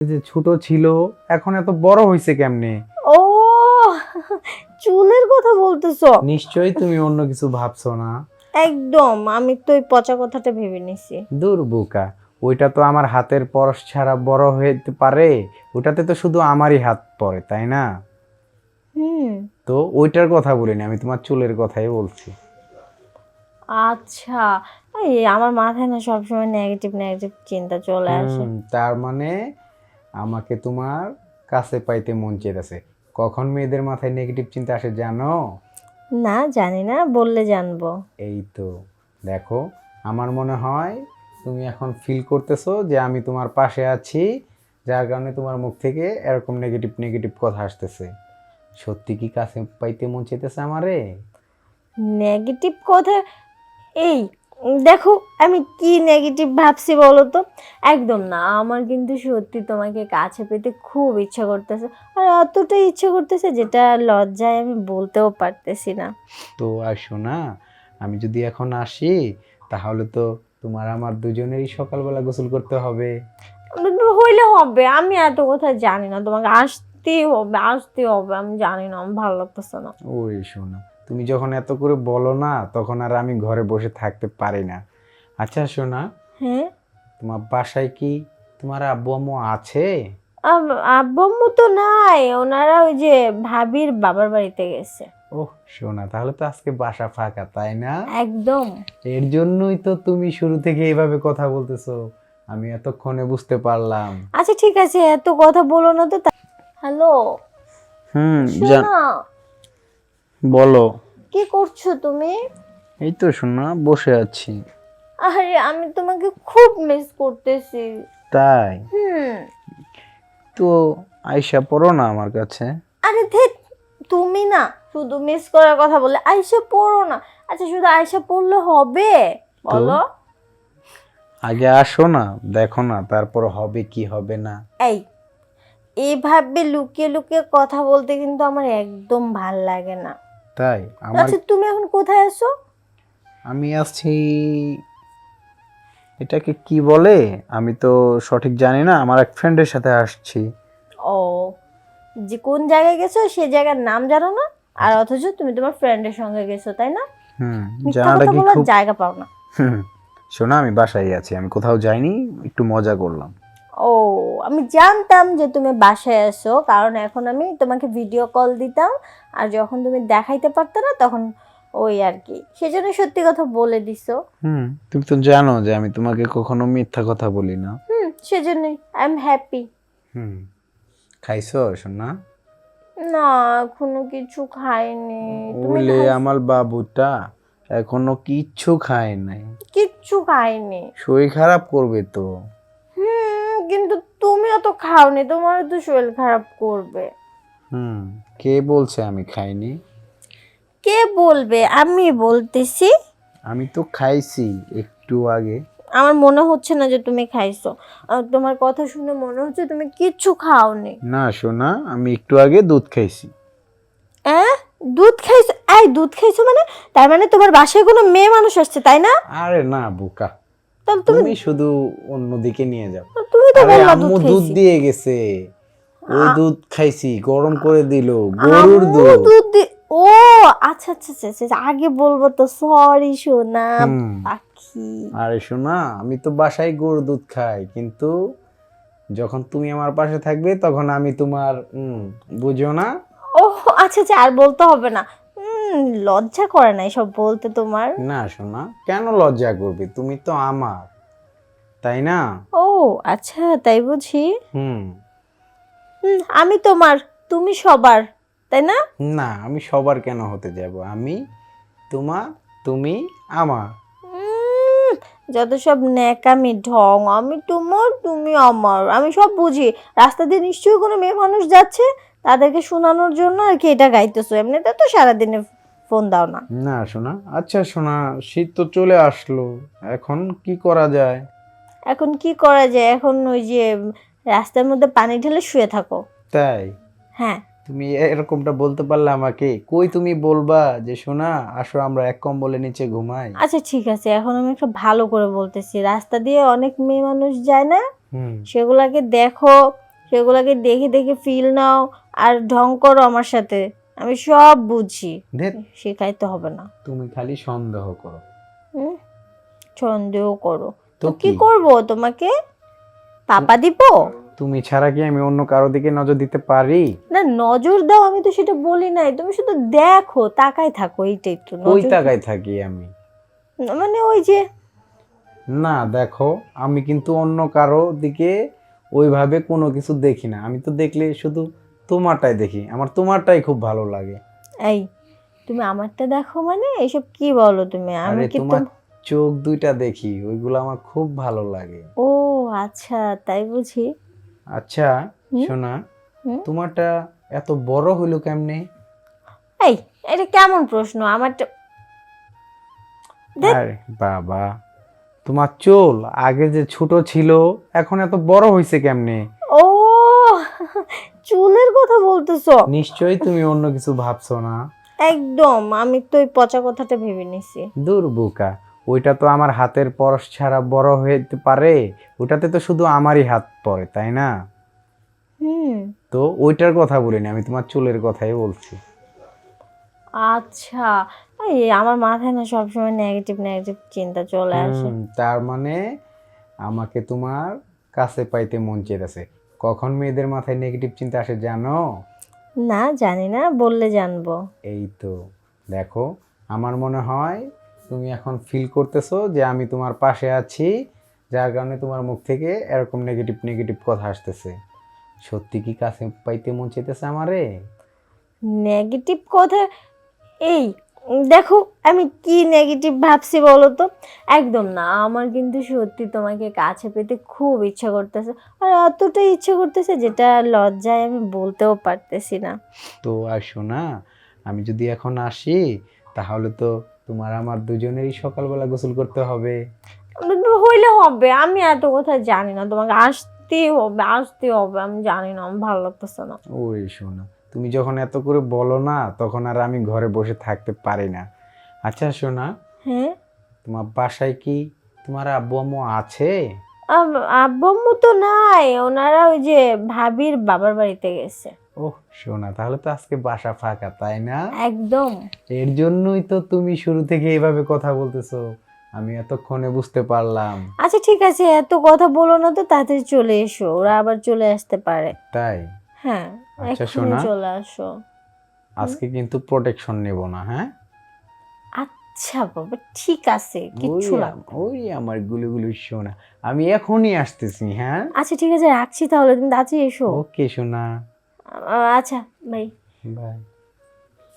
যে ছোট ছিল এখন এত বড় হয়েছে কেমনে? ও চুলের কথা বলতেছো? নিশ্চয়ই তুমি অন্য কিছু ভাবছ না। একদম আমি তো ওই পচা কথাটা ভেবে নিছি। দূর বোকা ওইটা তো আমার হাতের পরশ ছাড়া বড় হতে পারে ওটাতে তো শুধু আমারই হাত পড়ে তাই না? হুম। তো ওইটার কথা বলিনি আমি তোমার চুলের কথাই বলছি। আচ্ছা এই আমার মাথায় না সবসময় নেগেটিভ নেগেটিভ চিন্তা চলে আসে। তার মানে আমাকে তোমার কাছে পাইতে মন চেয়েছে কখন মেয়েদের মাথায় নেগেটিভ চিন্তা আসে জানো? না জানি না বললে জানব। এই তো দেখো আমার মনে হয় তুমি এখন ফিল করতেছো যে আমি তোমার পাশে আছি যার কারণে তোমার মুখ থেকে এরকম নেগেটিভ নেগেটিভ কথা আসতেছে। সত্যি কি কাছে পাইতে মন চেতেছে আমারে? নেগেটিভ কথা? এই দেখো আমি কি নেগেটিভ ভাবছি বলো তো? একদম না আমার কিন্তু সত্যি তোমাকে কাছে পেতে খুব ইচ্ছা করতেছে। আর এতটা ইচ্ছা করতেছে যেটা লজ্জায় আমি বলতেও পারতেছি না। তো আসো না আমি যদি এখন আসি তাহলে তো তোমার আমার দুজনেরই সকালবেলা গোসল করতে হবে। হইলে হবে আমি এত কথা জানি না তোমাকে আসতেই হবে আসতেই হবে আমি জানি না আমার ভালো লাগতেছে না। ওরে শোনা তুমি যখন এত করে বলো না তখন আর আমি ঘরে বসে থাকতে পারি না। আচ্ছা শোনা হ্যাঁ? তোমার বাসায় কি তোমার আব্বু আম্মু আছে? আব- আব্বু আম্মু তো নাই ওনারা ওই যে ভাবির বাবার বাড়িতে গেছে। ওহ শোনা তাহলে তো আজকে বাসা ফাঁকা তাই না? একদম। এর জন্যই তো তুমি শুরু থেকে এইভাবে কথা বলতেছো। আমি এতক্ষণে বুঝতে পারলাম। আচ্ছা ঠিক আছে এত কথা বলো না তো হ্যালো হুম শোনো বলো। কি করছ তুমি? এই তো শোনা বসে আছি। আরে আমি তোমাকে খুব মিস করতেছি। তাই? হুম। তো আয়সা পড়ো না আমার কাছে। আরে ধেত তুমি না শুধু মিস করার কথা বলে আয়সা পড়ো না। আচ্ছা শুধু আয়সা পড়লে হবে? বলো। আগে আসো না দেখো না তারপর হবে কি হবে না। এই এইভাবে লুকিয়ে লুকিয়ে কথা বলতে কিন্তু আমার একদম ভালো লাগে না। তাই? আমার আচ্ছা তুমি এখন কোথায় আছো? আমি আছি এটাকে কি বলে? আমি তো সঠিক জানি না আমার এক ফ্রেন্ডের সাথে আসছি। ও যে কোন জায়গায় গেছো সেই জায়গার নাম জানো না? আর অথচ তুমি তোমার ফ্রেন্ডের সঙ্গে গেছো তাই না? হুম জানাটা কি খুব জায়গা পাও না। হুম, শোনো আমি বাসায় আছি আমি কোথাও যাইনি একটু মজা করলাম। ও আমি জানতাম যে তুমি বাসায় আসো কারণ এখন আমি তোমাকে ভিডিও কল দিতাম আর যখন তুমি দেখাইতে পারতে না তখন ওই আর কি। সেজন্য সত্যি কথা বলে দিছো। হুম তুমি তো জানো যে আমি তোমাকে কখনো মিথ্যা কথা বলি না। হুম সেজন্যই। আই এম হ্যাপি হুম খাইছো শোনা না এখনও কিছু খাইনি। তুমি আমার বাবুটা এখনও কিচ্ছু খায় নাই। কিচ্ছু খাইনি শরীর খারাপ করবে তো। তুমিও তো খাওনি তোমারও তো শরীর খারাপ করবে। হুম কে বলছে আমি খাইনি? কে বলবে? আমি বলতেছি। আমি তো খাইছি একটু আগে। আমার মনে হচ্ছে না যে তুমি খাইছো। আর তোমার কথা শুনে মনে হচ্ছে তুমি কিচ্ছু খাওনি। না শোনা আমি একটু আগে দুধ খাইছি। হ্যাঁ দুধ খাইছো এই দুধ খাইছো মানে? তার মানে তোমার বাসায় কোনো মেয়ে মানুষ আসছে তাই না? আরে না বোকা। তাহলে তুমি শুধু অন্যদিকে নিয়ে যাও। তুমি তো বললা দুধ দুধ দিয়ে গেছে। ওই দুধ খাইছি গরম করে দিল গরুর দুধ। দুধ ও আচ্ছা আচ্ছা আচ্ছা, আচ্ছা আগে বলব তো সরি সোনা। পাখি। আরে শোনা আমি তো বাসায় গরুর দুধ খাই কিন্তু যখন তুমি আমার পাশে থাকবে তখন আমি তোমার উম, বুঝো না? ও আচ্ছা আচ্ছা আর বলতে হবে না। লজ্জা করে না এসব বলতে তোমার? না শোনা কেন লজ্জা করবে? তুমি তো আমার তাই না? ও আচ্ছা তাই বুঝি। হুম। হুম, আমি তোমার তুমি সবার তাই না? না আমি সবার কেন হতে যাব? আমি তোমার তুমি আমার। উম, যত সব ন্যাকামি ঢং আমি তোমার তুমি আমার আমি সব বুঝি। রাস্তা দিয়ে নিশ্চয়ই কোনো মেয়ে মানুষ যাচ্ছে তাদেরকে শোনানোর জন্য আর কি এটা গাইতেছো? এমনিতে তো সারাদিনে ফোন দাও না। না শোনা আচ্ছা শোনা শীত তো চলে আসলো। এখন কি করা যায়? এখন কি করা যায়? এখন ওই যে রাস্তার মধ্যে পানি ঢেলে শুয়ে থাকো। তাই? হ্যাঁ। তুমি এরকমটা বলতে পারলে আমাকে। কই তুমি বলবা যে শোনা আসো আমরা এক কম্বলের নিচে ঘুমাই? আচ্ছা ঠিক আছে। এখন আমি একটা ভালো করে বলতেছি। রাস্তা দিয়ে অনেক মেয়ে মানুষ যায় না? হুম। সেগুলাকে দেখো সেগুলাকে দেখে দেখে ফিল নাও আর ঢং করো আমার সাথে। আমি সব বুঝি। ধেত শেখাইতে হবে না। তুমি খালি সন্দেহ করো। হুম? সন্দেহ করো। তো তো কি কি? করব তোমাকে? পাপা দিব? তুমি ছাড়া কি আমি অন্য কারও দিকে নজর দিতে পারি? না নজর দাও আমি তো সেটা বলি নাই। তুমি শুধু দেখো তাকাই থাকো এইটাই তো ওই নজর- তাকায় থাকি আমি। মানে ওই যে না দেখো আমি কিন্তু অন্য কারও দিকে ওইভাবে কোনো কিছু দেখি না। আমি তো দেখলে শুধু তোমারটাই দেখি আমার তোমারটাই খুব ভালো লাগে। এই তুমি আমারটা দেখো মানে এসব কি বলো তুমি? আমি কি তোমার চোখ দুইটা দেখি ওইগুলো আমার খুব ভালো লাগে। ও আচ্ছা তাই বুঝি। আচ্ছা শোনা তোমারটা এত বড় হইল কেমনে? এই এটা কেমন প্রশ্ন? আমারটা আরে বাবা তোমার চুল আগে যে ছোট ছিল এখন এত বড় হয়েছে কেমনে? চুলের কথা বলতেছো? নিশ্চয়ই তুমি অন্য কিছু ভাবছ না। একদম আমি তো ওই পচা কথাটা ভেবে নিছি। দূর বোকা ওইটা তো আমার হাতের পরশ ছাড়া বড় হতে পারে ওটাতে তো শুধু আমারই হাত পড়ে তাই না? হুম। তো ওইটার কথা বলিনি আমি তোমার চুলের কথাই বলছি। আচ্ছা এই আমার মাথায় না সবসময় নেগেটিভ নেগেটিভ চিন্তা চলে আসে। তার মানে আমাকে তোমার কাছে পাইতে মন চেয়েছে কখন মেয়েদের মাথায় নেগেটিভ চিন্তা আসে জানো? না জানি না বললে জানব। এই তো দেখো আমার মনে হয় তুমি এখন ফিল করতেছো যে আমি তোমার পাশে আছি যার কারণে তোমার মুখ থেকে এরকম নেগেটিভ নেগেটিভ কথা আসতেছে। সত্যি কি কাছে পাইতে মন চেতেছে আমারে? নেগেটিভ কথা? এই দেখো আমি কি নেগেটিভ ভাবছি বলো তো একদম না আমার কিন্তু সত্যি তোমাকে কাছে পেতে খুব ইচ্ছা করতেছে। আর এতটা ইচ্ছা করতেছে যেটা লজ্জায় আমি বলতেও পারতেছি না। তো আসো না আমি যদি এখন আসি তাহলে তো তোমার আমার দুজনেরই সকালবেলা গোসল করতে হবে। হইলে হবে আমি এত কথা জানি না তোমাকে আসতেই হবে আসতেই হবে আমি জানি না আমার ভালো লাগতেছে না। ওই শোনা তুমি যখন এত করে বলো না তখন আর আমি ঘরে বসে থাকতে পারি না। আচ্ছা শোনা হ্যাঁ? তোমার বাসায় কি তোমার আব্বু আম্মু আছে? আব্বু আম্মু তো নাই ওনারা ওই যে ভাবির বাবার বাড়িতে গেছে। ওহ শোনা তাহলে তো আজকে বাসা ফাঁকা তাই না? একদম। এর জন্যই তো তুমি শুরু থেকে এইভাবে কথা বলতেছো। আমি এতক্ষণে বুঝতে পারলাম। আচ্ছা ঠিক আছে এত কথা বলো না তো তাড়াতাড়ি চলে এসো ওরা আবার চলে আসতে পারে। তাই? হ্যাঁ। আচ্ছা, শোনা চলে আসো। আজকে কিন্তু প্রোটেকশন নেব না হ্যাঁ? আচ্ছা বাবা ঠিক আছে কিচ্ছু লাগবে আম- ওই আমার গুলুগুলু সোনা। আমি এখনই আসতেছি হ্যাঁ? আচ্ছা ঠিক আছে রাখছি তাহলে তুমি তাড়াতাড়ি এসো। ওকে সোনা। আচ্ছা বাই। বাই।